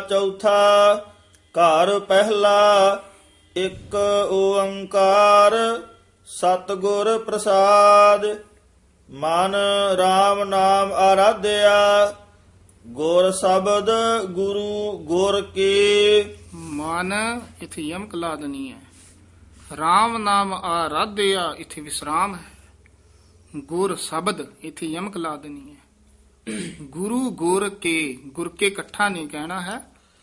ਚੌਥਾ ਘਰ ਪਹਿਲਾ ਇੱਕ ਓੰਕਾਰ ਸਤਿਗੁਰ ਪ੍ਰਸਾਦ। ਮਨ RAM ਨਾਮ ਆਰਾਧਿਆ, ਗੁਰ ਸ਼ਬਦ ਗੁਰੂ ਗੁਰ ਕੀ। ਮਨ ਇਥੇ ਯਮਕ ਲਾ ਦੇਣੀ ਹੈ। RAM ਨਾਮ ਆਰਾਧਿਆ, ਇਥੇ ਵਿਸਰਾਮ ਹੈ। ਗੁਰ ਸ਼ਬਦ ਇਥੇ ਯਮਕ ਲਾ ਦੇਣੀ ਹੈ। ਗੁਰੂ ਗੁਰ ਕੇ ਗੁਰ ਕੇ ਇਕੱਠਾ ਨਹੀਂ ਕਹਿਣਾ ਹੈ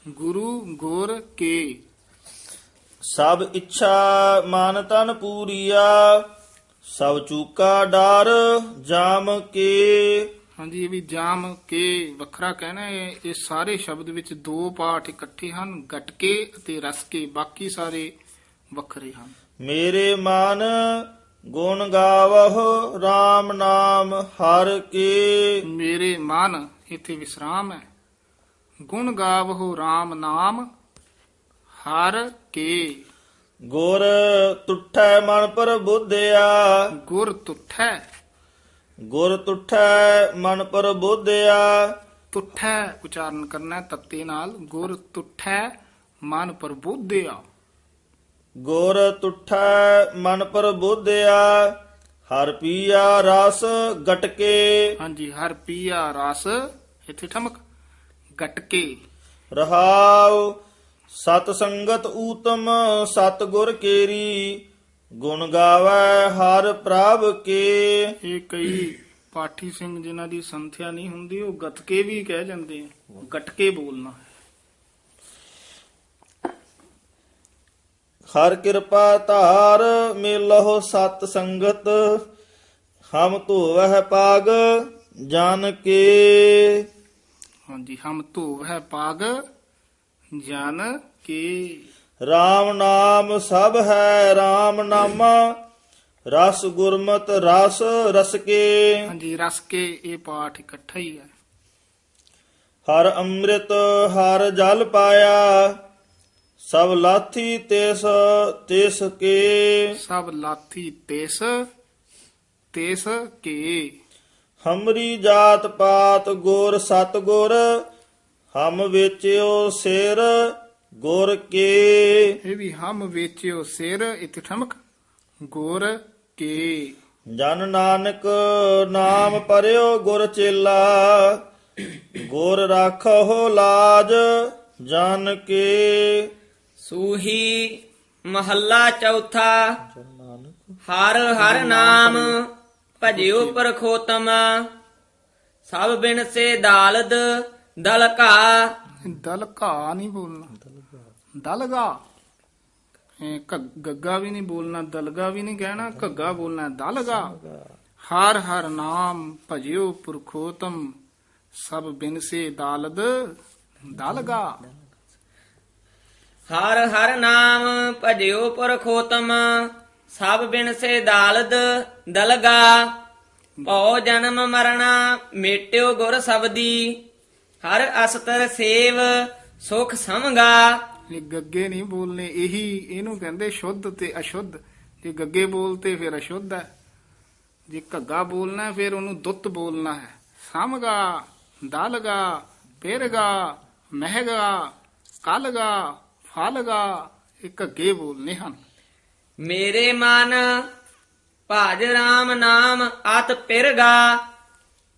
ਗੁਰੂ ਗੁਰ ਕੇ। ਸਭ ਇੱਛਾ ਮਨ ਤਨ ਪੂਰੀਆ ਸਭ ਚੂਕਾ ਡਰ ਜਾਮ ਕੇ। ਹਾਂਜੀ ਇਹ ਵੀ ਜਾਮ ਕੇ ਵੱਖਰਾ ਕਹਿਣਾ ਹੈ। ਇਹ ਸਾਰੇ ਸ਼ਬਦ ਵਿੱਚ ਦੋ ਪਾਠ ਇਕੱਠੇ ਹਨ ਗਟਕੇ ਅਤੇ ਰਸ ਕੇ ਬਾਕੀ ਸਾਰੇ ਵੱਖਰੇ ਹਨ। ਮੇਰੇ ਮਨ ਗੁਣ ਗਾਵਹੁ RAM ਨਾਮ ਹਰ ਕੇ। ਮੇਰੇ ਮਨ ਇਥੇ ਵਿਸਰਾਮ ਹੈ। ਗੁਣ ਗਾਵਹੁ RAM ਨਾਮ ਹਰ ਕੇ। ਗੁਰ ਤੁਠੈ ਮਨ ਪਰ ਬੁੱਧਿਆ। ਗੁਰ ਤੁਠੈ। ਗੁਰ ਤੁਠੈ ਮਨ ਪਰ ਬੁੱਧਿਆ। ਤੁਠੈ ਉਚਾਰਨ ਕਰਨਾ ਤੱਤੇ ਨਾਲ। ਗੁਰ ਤੁਠੈ ਮਨ ਪ੍ਰਬੋਧਿਆ ਗੁਰ ਤੁਠੈ ਮਨ ਪਰ ਬੁੱਧਿਆ ਹਰ ਪੀਆ ਰਸ ਗਟਕੇ। ਹਾਂਜੀ ਹਰ ਪੀਆ ਰਸ ਇਥੇ ਠਮਕ ਗਟਕੇ। ਰਹਾਉ ਸਤ ਸੰਗਤ ਊਤਮ ਸਤ ਗੁਰ ਕੇਰੀ ਗੁਣ ਗਾਵੈ ਹਰ ਪ੍ਰਭ ਕੇ। ਇਹ ਕਈ ਪਾਠੀ ਸਿੰਘ ਜਿਨ੍ਹਾਂ ਦੀ ਸੰਥਿਆ ਨਹੀਂ ਹੁੰਦੀ ਉਹ ਗਤਕੇ ਵੀ ਕਹਿ ਜਾਂਦੇ ਆ ਗਟਕੇ ਬੋਲਣਾ ਹਰ ਕਿਰਪਾ ਧਾਰ ਮਿਲਹੁ ਸਤ ਸੰਗਤ ਹਮ ਧੋਵਹਿ ਪਾਗ ਜਨ ਕੇ। ਹਾਂਜੀ ਹਮ ਧੋਵ ਹੈ ਪਾਗ ਜਨ ਕੇ। RAM ਨਾਮ ਸਭ ਹੈ RAM ਨਾਮਾ ਰਸ ਗੁਰਮਤ ਰਸ ਰਸ ਕੇ। ਹਾਂਜੀ ਰਸ ਕੇ ਇਹ ਪਾਠ ਇਕੱਠਾ ਹੀ ਹੈ। ਹਰ ਅੰਮ੍ਰਿਤ ਹਰ ਜਲ ਪਾਇਆ ਸਭ ਲਾਥੀ ਤਿਸ ਤਿਸ ਕੇ। ਸਭ ਲਾਥੀ ਤੇਸ ਤੇਸ ਕੇ। ਹਮਰੀ ਜਾਤ ਪਾਤ ਗੁਰ ਸਤ ਗੁਰ ਹਮ ਵੇਚਿਓ ਸਿਰ ਗੁਰ ਕੇ। ਇਹ ਵੀ ਹਮ ਵੇਚਿਓ ਸਿਰ ਇਥੇ ਠਮਕ ਗੁਰ ਕੇ। ਜਨ ਨਾਨਕ ਨਾਮ ਪਰਿਓ ਗੁਰ ਚੇਲਾ ਗੁਰ ਰਾਖੋ ਲਾਜ ਜਨ ਕੇ। ਸੂਹੀ ਮਹੱਲਾ ਚੌਥਾ। ਹਰ ਹਰ ਨਾਮ ਭਜਿਓ ਪਰਖੋਤਮ। ਸਭ ਬਿਨ ਸੇ ਦਾਲਦ ਦਲਕਾ। ਦਲ ਨਹੀਂ ਬੋਲਣਾ। ਦਲਗਾ। ਗੱਗਾ ਵੀ ਨਹੀਂ ਬੋਲਣਾ, ਦਲਗਾ ਵੀ ਨਹੀਂ ਕਹਿਣਾ, ਘੱਗਾ ਬੋਲਣਾ, ਦਲਗਾ। ਹਰ ਹਰ ਨਾਮ ਭਜਿਓ ਪੁਰਖੋਤਮ। ਸਭ ਬਿਨ ਸੇ ਦਾਲਦ ਦਲਗਾ। ਹਰ ਹਰ ਨਾਮ ਭਜਿਓ ਪਰਖੋਤਮ, ਸਭ ਬਿਨ ਸੇ ਦਾਲਦ ਦਲਗਾ। ਭਉ ਜਨਮ ਮਰਣਾ, ਮੇਟਿਓ ਗੁਰ ਸਬਦੀ। ਹਰ ਅਸਤਰ ਸੇਵ, ਸੁਖ ਸਮਗਾ ਇਹ ਗੱਗੇ ਨਹੀਂ ਬੋਲਨੇ, ਇਹੀ ਇਹਨੂੰ ਕਹਿੰਦੇ ਸ਼ੁੱਧ ਤੇ ਅਸ਼ੁੱਧ। ਜੇ ਗੱਗੇ ਬੋਲਤੇ, ਫਿਰ ਅਸ਼ੁੱਧ ਹੈ। ਜੇ ਘੱਗਾ ਬੋਲਣਾ ਫਿਰ ਉਹਨੂੰ ਦੁੱਤ ਬੋਲਣਾ ਹੈ। ਸਮਗਾ ਦਲਗਾ, ਪੇਰਗਾ, ਮਹਿਗਾ, ਕਲਗਾ ਫਲਗਾ ਇਹ ਘੱਗੇ ਬੋਲਨੇ ਹਨ। ਮੇਰੇ ਮਨ ਭਜ ਰਾਮ ਨਾਮ ਅਤ ਪਿਰਗਾ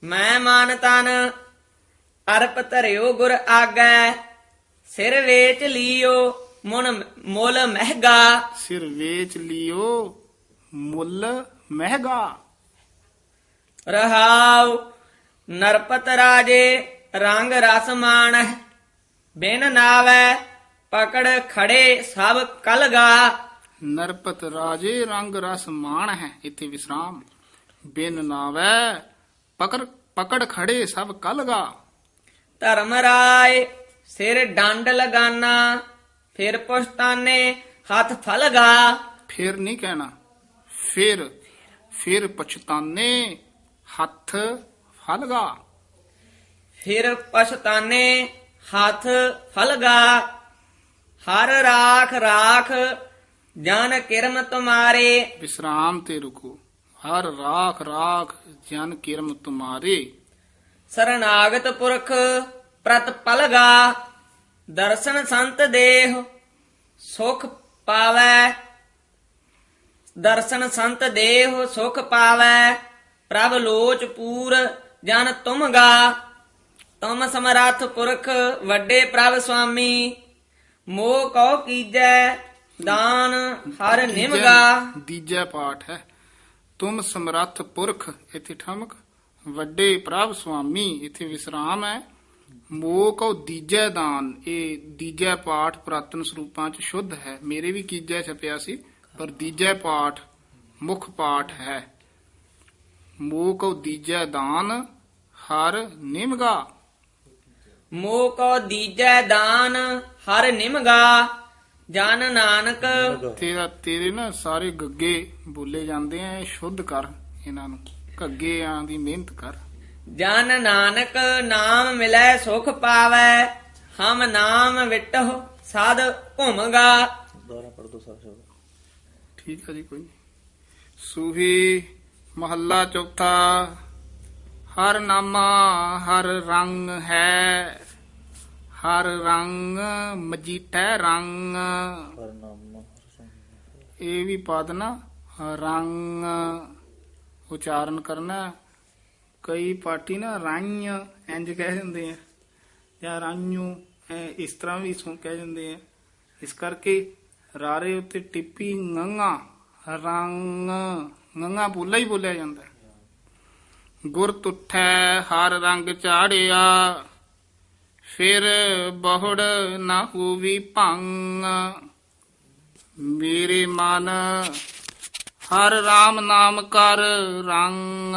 ਮੈਂ ਮਨ ਤਨ ਅਰਪ ਧਰਿਓ ਗੁਰ ਆਗੈ ਸਿਰ ਵੇਚ ਲੀਓ ਮੁਨ ਮੁੱਲ ਮਹਿਗਾ। ਸਿਰ ਵੇਚ ਲਿਓ ਮੁੱਲ ਮਹਿਗਾ। ਰਹਾਉ ਨਰਪਤ ਰਾਜੇ ਰੰਗ ਰਸ ਮਾਣ ਬਿਨ ਨਾਵੈ ਪਕੜ ਖੜੇ ਸਭ ਕਲਗਾ ਨਰਪਤ ਰਾਜੇ ਰੰਗ ਰਸ ਮਾਣ ਹੈ ਇੱਥੇ ਵਿਸਰਾਮ। ਬਿਨ ਨਾਵੈ ਪਕੜ ਪਕੜ ਖੜੇ ਸਭ ਕਲਗਾ ਧਰਮ ਰਾਏ ਸਿਰ ਡੰਡ ਲਗਾਨਾ ਫਿਰ ਪੁਸ਼ਤਾਨੇ ਹੱਥ ਫਲਗਾ ਫਿਰ ਨਹੀਂ ਕਹਿਣਾ ਫਿਰ ਫਿਰ ਪਛਤਾਨੇ ਹੱਥ ਫਲਗਾ ਫਿਰ ਪਛਤਾਨੇ ਹੱਥ ਫਲਗਾ ਹਰ ਰਾਖ ਰਾਖ ਜਨ ਕਿਰਮ ਤੁਮਾਰੇ। ਵਿਸਰਾਮ ਤੇ ਰੁਕੋ। ਹਰ ਰਾਖ ਰਾਖ ਜਨ ਕਿਰਮ ਤੁਮਾਰੇ। ਸਰਨਾਗਤ ਪੁਰਖ ਪ੍ਰਤ ਪਲਗਾ ਦਰਸ਼ਨ ਸੰਤ ਦੇਹ ਸੁਖ ਪਾਵੈ। ਦਰਸ਼ਨ ਸੰਤ ਦੇਹ ਸੁਖ ਪਾਵੈ। ਪ੍ਰਭ ਲੋਚ ਪੂਰ ਜਨ ਤੁਮ ਗਾ ਤੁਮ ਸਮਰੱਥ ਪੁਰਖ ਵੱਡੇ ਪ੍ਰਭ ਸੁਆਮੀ। ਮੋਹ ਕਉ ਕੀਜੈ ਦਾਨ ਹਰ ਨਿਮਗਾ। ਤੀਜਾ ਪਾਠ ਹੈ। ਤੁਮ ਸਮਰੱਥ ਪੁਰਖ ਇੱਥੇ ਠਮਕ। ਵੱਡੇ ਪ੍ਰਭ ਸੁਆਮੀ ਇੱਥੇ ਵਿਸਰਾਮ ਹੈ। ਮੋਹ ਕਉ ਦੀਜੈ ਦਾਨ ਇਹ ਦੀਜਾ ਪਾਠ ਪ੍ਰਾਤਨ ਸਰੂਪਾਂ ਚ ਸ਼ੁੱਧ ਹੈ। ਮੇਰੇ ਵੀ ਕੀਜੈ ਛਪਿਆ ਸੀ ਪਰ ਦੀਜਾ ਪਾਠ ਮੁੱਖ ਪਾਠ ਹੈ। ਮੋਹ ਕਉ ਦੀਜੈ ਦਾਨ ਹਰ ਨਿਮਗਾ। ਮੋਹ ਕਉ ਦੀਜੈ ਦਾਨ ਹਰ ਨਿਮਗਾ ਜਨ ਨਾਨਕ। ਤੇਰਾ ਤੇਰੇ ਨਾ ਸਾਰੇ ਗੱਗੇ ਬੋਲੇ ਜਾਂਦੇ ਆ ਇਹ ਸ਼ੁੱਧ ਕਰ ਇਹਨਾਂ ਨੂੰ। ਘੱਗੇ ਆਂ ਦੀ ਮਿਹਨਤ ਕਰ। ਜਨ ਨਾਨਕ ਨਾਮ ਮਿਲੈ ਸੁਖ ਪਾਵੈ ਹਮ ਨਾਮ ਵਿਟਹੁ ਸਦ ਘੁਮਗਾ। ਦੁਆਰਾ ਪੜ ਦੋ ਸਾਰਾ ਸ਼ਬਦ। ਠੀਕ ਹੈ ਜੀ ਕੋਈ। ਸੂਹੀ ਮਹੱਲਾ ਚੌਥਾ। ਹਰ ਨਾਮਾ ਹਰ ਰੰਗ ਹੈ। ਹਰ ਰੰਗ ਮਜੀਠੈ ਰੰਗ। ਹਰ ਨਾਮ ਇਹ ਵੀ ਪਦ ਨਾ ਰੰਗ। ਉਚਾਰਨ ਕਰਨਾ ਕਈ ਪਾਰਟੀ ਨਾ ਰੰਗ ਇੰਜ ਕਹਿ ਦਿੰਦੇ ਆ ਜਾਂ ਰੰਗੂ ਇਸ ਤਰ੍ਹਾਂ ਵੀ ਸੁਣ ਕਹਿ ਦਿੰਦੇ ਆ। ਇਸ ਕਰਕੇ ਰਾਰੇ ਉੱਤੇ ਟਿੱਪੀ ngੰਗਾ ਰੰਗ। ngੰਗਾ ਬੋਲਾ ਹੀ ਬੋਲਿਆ ਜਾਂਦਾ। ਗੁਰ ਤੁਠੈ ਹਰ ਰੰਗ ਚਾੜਿਆ, ਫਿਰ ਬਹੁੜ ਨਾ ਹੋਵੀ ਭੰਗ। ਮੇਰੇ ਮਨ ਹਰ RAM ਨਾਮ ਕਰ ਰੰਗ।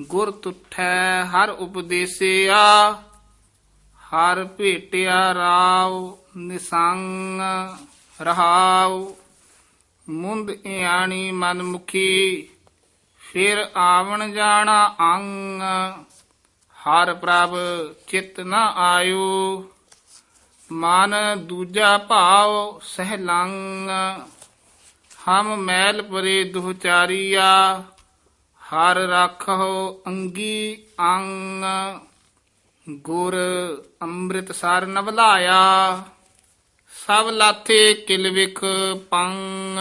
ਗੁਰ ਤੁਠੈ ਹਰ ਉਪਦੇਸਿਆ, ਹਰ ਭੇਟਿਆ ਰਾਵ ਨਿਸੰਗ ਰਹਾਉ। ਮੁੰਦ ਇਆਣੀ ਮਨਮੁਖੀ ਫਿਰ ਆਵਣ ਜਾਣਾ ਅੰਗ, ਹਰ ਪ੍ਰਭ ਚਿਤ ਨ ਆਇਓ। ਮਨ ਦੂਜਾ ਭਾਵ ਸਹਿਲੰਗ, ਹਮ ਮੈਲ ਪਰੇ ਦੁਹਚਾਰੀਆ ਹਰ ਰੱਖੋ ਅੰਗੀ ਅੰਗ। ਗੁਰ ਅੰਮ੍ਰਿਤ ਸਰ ਨਵਲਾਇਆ ਸਭ ਲਾਥੇ ਕਿਲ ਵਿਖ ਪੰਗ।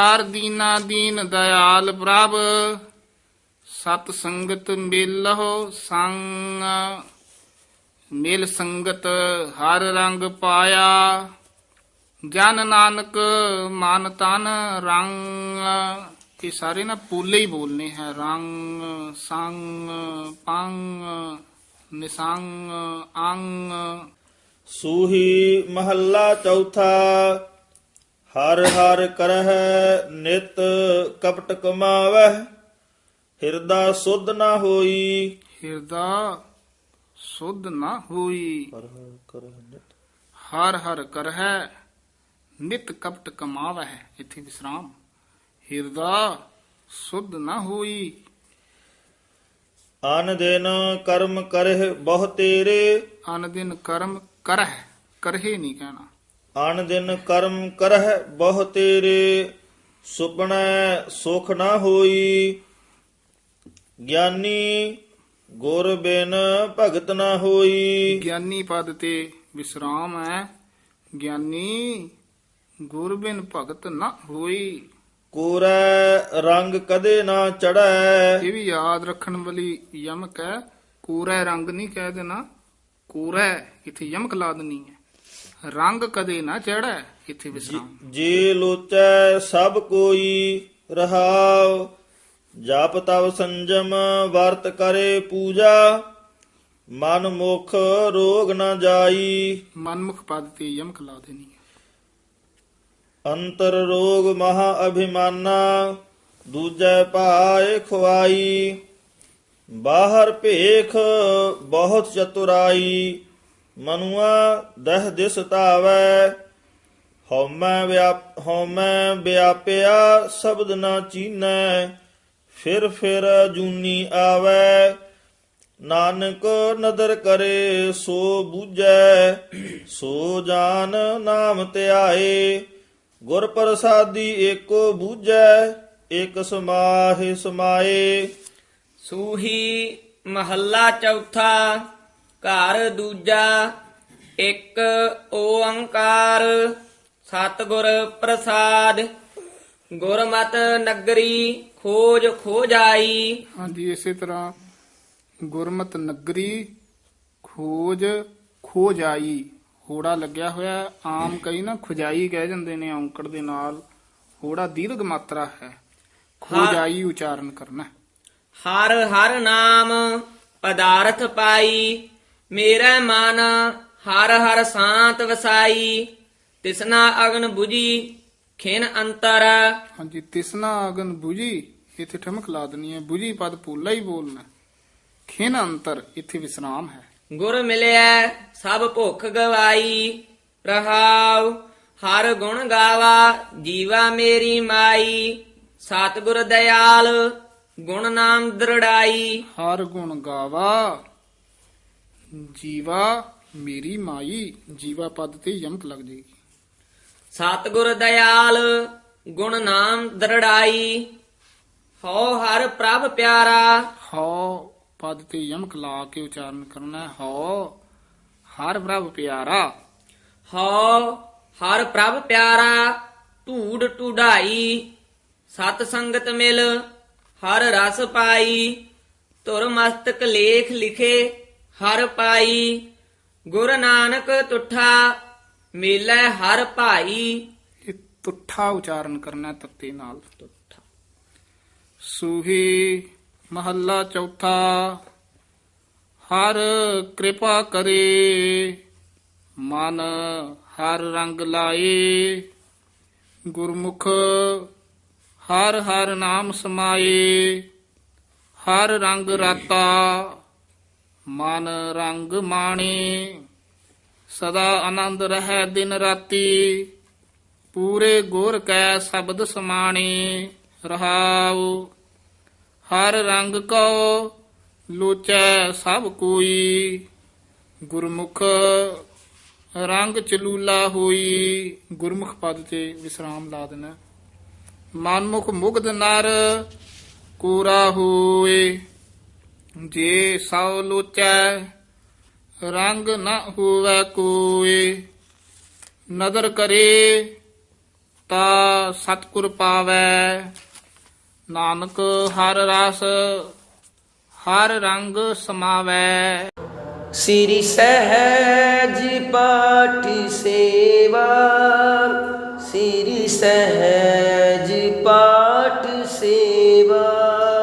ਹਰ ਦੀਨਾ ਦੀਨ ਦਇਆਲ ਪ੍ਰਭ, ਸਤ ਸੰਗਤ ਮਿਲਹੁ ਸੰਗ। ਮਿਲ ਸੰਗਤ ਹਰ ਰੰਗ ਪਾਇਆ, ਜਨ ਨਾਨਕ ਮਨ ਤਨ ਰੰਗ। ਇਹ ਸਾਰੇ ਨਾ ਪੂਲੇ ਹੀ ਬੋਲਨੇ ਹੈ, ਰੰਗ, ਸੰਗ, ਪੰਗ, ਨਿਸੰਗ, ਅੰਗ। ਸੂਹੀ ਮਹੱਲਾ ਚੌਥਾ ਹਰ ਹਰ ਕਰਹਿ ਨਿਤ ਕਪਟ ਕਮਾਵਹਿ ਹਿਰਦਾ ਸੁਧ ਨਾ ਹੋਈ। ਹਿਰਦਾ ਸੁਧ ਨਾ ਹੋਈ। ਹਰ ਹਰ ਕਰਹਿ ਨਿਤ। ਹਰ ਹਰ ਕਰਹਿ ਨਿਤ ਕਪਟ ਕਮਾਵਹਿ ਇਥੇ ਵਿਸਰਾਮ। ਹਿਰਦਾ ਸੁਧ ਨਾ ਹੋਈ। ਅਨ ਦਿਨ ਕਰਮ ਕਰਹਿ ਬਹੁ ਤੇਰੇ। ਅਨ ਦਿਨ ਕਰਮ ਕਰਹਿ ਕਰਹੇ ਨਹੀਂ ਕਹਿਣਾ। ਅਨ ਦਿਨ ਕਰਮ ਕਰਹਿ ਬਹੁ ਤੇਰੇ ਸੁਪਨੈ ਸੁਖ ਨਾ ਹੋਈ। ਗਿਆਨੀ ਗੁਰ ਬਿਨ ਭਗਤ ਨਾ ਹੋਈ। ਗਿਆਨੀ ਪਦ ਤੇ ਵਿਸਰਾਮ ਹੈ। ਗਿਆਨੀ ਗੁਰ ਬਿਨ ਭਗਤ ਨਾ ਹੋਈ। ਕੋਰੈ ਰੰਗ ਕਦੇ ਨਾ ਚੜੈ ਇਹ ਵੀ ਯਾਦ ਰੱਖਣ ਵਾਲੀ ਯਮਕ ਹੈ। ਕੋਰਾ ਰੰਗ ਨਹੀਂ ਕਹਿ ਦੇਣਾ। ਕੋਰਾ ਇੱਥੇ ਯਮਕ ਲਾ ਦੇਣੀ ਹੈ। ਰੰਗ ਕਦੇ ਨਾ ਚੜੈ ਇੱਥੇ ਵਿਸਰਾਮ। ਜੇ ਲੋਚੈ ਸਭ ਕੋਈ ਰਹਾਉ ਜਪ ਤਵ ਸੰਜਮ ਵਰਤ ਕਰੇ ਪੂਜਾ। ਮਨ ਮੁਖ ਰੋਗ ਨਾ ਜਾਈ। ਮਨਮੁਖ ਪਦ ਤੇ ਯਮਕ ਲਾ ਦੇਣੀ ਹੈ। ਅੰਤਰ ਰੋਗ ਮਹਾ ਅਭਿਮਾਨਾ ਦੂਜੈ ਭਾਏ ਖੁਆਈ। ਬਾਹਰ ਭੇਖ ਬਹੁਤ ਚਤੁਰਾਈ। ਮਨੁਆ ਦਹ ਦਿਸ ਧਾਵੈ, ਹਉਮੈ ਵਿਆਪ, ਹਉਮੈ ਵਿਆਪਿਆ ਸ਼ਬਦ ਨਾ ਚੀਨੈ, ਫਿਰ ਫਿਰ ਜੂਨੀ ਆਵੈ, ਨਾਨਕ ਨਦਰ ਕਰੇ ਸੋ ਬੂਝੈ, ਸੋ ਜਾਨ ਨਾਮ ਧਿਆਏ, ਗੁਰ ਪ੍ਰਸਾਦੀ ਏਕੋ ਬੂਝੈ ਇਕ ਸਮਾਹਿ ਸਮਾਏ। ਸੂਹੀ ਮਹੱਲਾ ਚੌਥਾ ਘਰ ਦੂਜਾ ਇੱਕ ਓੰਕਾਰ ਸਤਿਗੁਰ ਪ੍ਰਸਾਦ। ਗੁਰਮਤਿ ਨਗਰੀ ਖੋਜ ਖੋਜਾਈ। ਹਾਂਜੀ ਇਸੇ ਤਰ੍ਹਾਂ ਗੁਰਮਤ ਨਗਰੀ ਖੋਜ ਖੋਜਾਈ। ਹੋੜਾ ਲੱਗਿਆ ਹੋਇਆ ਹੈ। ਆਮ ਕਈ ਨਾ ਖੁਜਾਈ ਕਹਿ ਜਾਂਦੇ ਨੇ ਔਂਕੜ ਦੇ ਨਾਲ। ਹੋੜਾ ਦੀਰਘ ਮਾਤਰਾ ਹੈ। ਖੋਜਾਈ ਉਚਾਰਨ ਕਰਨਾ। ਹਰ ਹਰ ਨਾਮ ਪਦਾਰਥ ਪਾਈ। ਮੇਰਾ ਮਨ ਹਰ ਹਰ ਸ਼ਾਂਤ ਵਸਾਈ ਤਿਸਨਾ ਅਗਨ 부ਜੀ ਖਿਨ ਅੰਤਰ। ਹਾਂਜੀ ਤਿਸਨਾ ਅਗਨ 부ਜੀ ਇੱਥੇ ਠਮਕ ਲਾ ਦਨੀ ਹੈ। 부ਜੀ ਪਦ ਪੂਲਾ ਹੀ ਬੋਲਣਾ ਖਿਨ ਅੰਤਰ ਇੱਥੇ ਵਿਸਰਾਮ ਹੈ। ਗੁਰ ਮਿਲਿਆ ਸਭ ਭੁੱਖ ਗਵਾਈ। ਰਹਾਉ ਹਰ ਗੁਣ ਗਾਵਾ ਜੀਵਾ ਮੇਰੀ ਮਾਈ। ਸਤਗੁਰ ਦਇਆਲ ਗੁਣ ਨਾਮ ਦਰੜਾਈ। ਹਰ ਗੁਣ ਗਾਵਾ ਜੀਵਾ ਮੇਰੀ ਮਾਈ ਜੀਵਾ ਪਦ ਤੇ ਯਮਕ ਲੱਗ ਜਾਏਗੀ। ਸਤਿਗੁਰ ਦਇਆਲ ਗੁਣ ਨਾਮ ਦ੍ਰਿੜਾਈ ਹਉ ਹਰ ਪ੍ਰਭ ਪਿਆਰਾ। ਹਉ ਪਦ ਤੇ ਯਮਕ ਲਾ ਕੇ ਉਚਾਰਨ ਕਰਨਾ ਹੈ। ਹਉ ਹਰ ਪ੍ਰਭ ਪਿਆਰਾ। ਹਉ ਹਰ ਪ੍ਰਭ ਪਿਆਰਾ ਢੂੜ ਢੁਡਾਈ। ਸਤ ਸੰਗਤ ਮਿਲ ਹਰ ਰਸ ਪਾਈ। ਤੁਰ ਮਸਤਕ ਲੇਖ ਲਿਖੇ ਹਰ ਪਾਈ ਗੁਰ ਨਾਨਕ ਤੁਠਾ ਮੇਲੇ ਹਰ ਭਾਈ। ਇਹ ਤੁਠਾ ਉਚਾਰਨ ਕਰਨਾ ਤੱਤੇ ਨਾਲ। ਸੂਹੀ ਮਹੱਲਾ ਚੌਥਾ ਹਰ ਕਿਰਪਾ ਕਰੇ ਮਨ ਹਰ ਰੰਗ ਲਾਏ। ਗੁਰਮੁਖ ਹਰ ਹਰ ਨਾਮ ਸਮਾਏ ਹਰ ਰੰਗ ਰਾਤਾ ਮਨ ਰੰਗ ਮਾਣੇ, ਸਦਾ ਆਨੰਦ ਰਹਿ ਦਿਨ ਰਾਤੀ। ਪੂਰੇ ਗੁਰ ਕੈ ਸ਼ਬਦ ਸਮਾਣੇ, ਰਹਾਉ। ਹਰ ਰੰਗ ਕੋ ਲੋਚੈ ਸਭ ਕੋਈ। ਗੁਰਮੁਖ ਰੰਗ ਚਲੂਲਾ ਹੋਈ। ਗੁਰਮੁਖ ਪਦ ਤੇ ਵਿਸਰਾਮ ਲਾ ਦੇਣਾ। ਮਨਮੁਖ ਮੁਗਧ ਨਰ, ਕੋਰਾ ਹੋਏ। ਜੇ ਸੌ ਲੋਚੈ, ਰੰਗ ਨ ਹੋਵੇ ਕੋਏ ਨਦਰ ਕਰੇ ਤਾ ਸਤਿਗੁਰ ਪਾਵੈ। ਨਾਨਕ ਹਰ ਰਸ, ਹਰ ਰੰਗ ਸਮਾਵੈ। ਸ੍ਰੀ ਸਹਿਜ ਪਾਠ ਸੇਵਾ, ਸ੍ਰੀ ਸਹਿਜ ਪਾਠ ਸੇਵਾ।